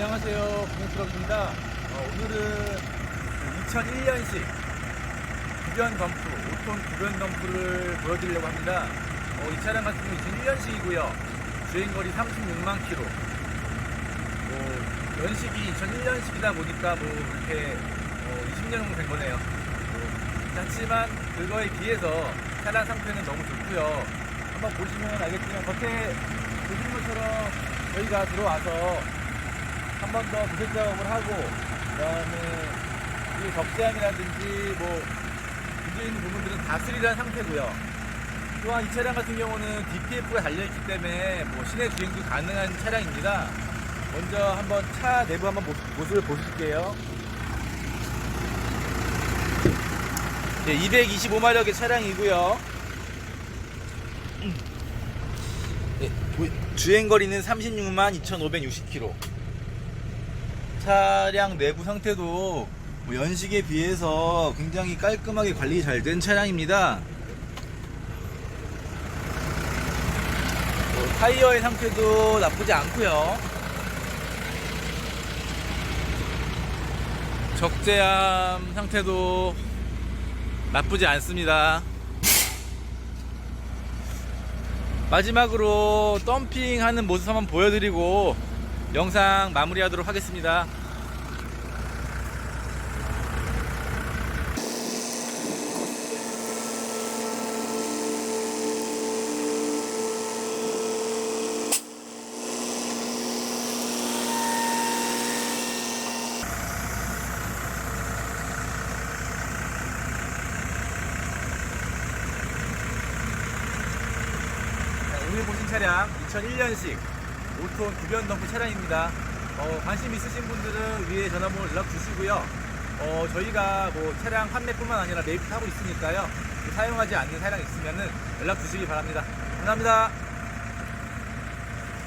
안녕하세요. 공트럭입니다. 어, 오늘은 2001년식 구변 덤프, 5톤 구변 덤프를 보여드리려고 합니다. 어, 이 차량 같은 경우 2001년식이고요. 주행거리 36만 킬로. 뭐, 연식이 2001년식이다 보니까 뭐 이렇게 어, 20년 정도 된 거네요. 뭐, 하지만 그거에 비해서 차량 상태는 너무 좋고요. 한번 보시면 알겠지만 겉에 보시는 것처럼 저희가 들어와서 한 번더 부색 작업을 하고 그다음에 이 적재함이라든지 뭐 문제 있는 부분들은 다 수리한 상태고요. 또한 이 차량 같은 경우는 DPF가 달려있기 때문에 뭐 시내 주행도 가능한 차량입니다. 먼저 한번 차 내부 한번 모- 모습을 보실게요. 네, 225마력의 차량이고요. 네, 보- 주행거리는 36만 2,560km. 차량 내부 상태도 뭐 연식에 비해서 굉장히 깔끔하게 관리 잘 된 차량입니다. 뭐 타이어의 상태도 나쁘지 않고요. 적재함 상태도 나쁘지 않습니다. 마지막으로 덤핑하는 모습 한번 보여드리고 영상 마무리하도록 하겠습니다. 보신 차량 2001년식 5톤 구변 덤프 차량입니다. 어, 관심 있으신 분들은 위에 전화번호 연락 주시고요. 어, 저희가 뭐 차량 판매뿐만 아니라 매입하고 있으니까요. 사용하지 않는 차량 있으면 연락 주시기 바랍니다. 감사합니다.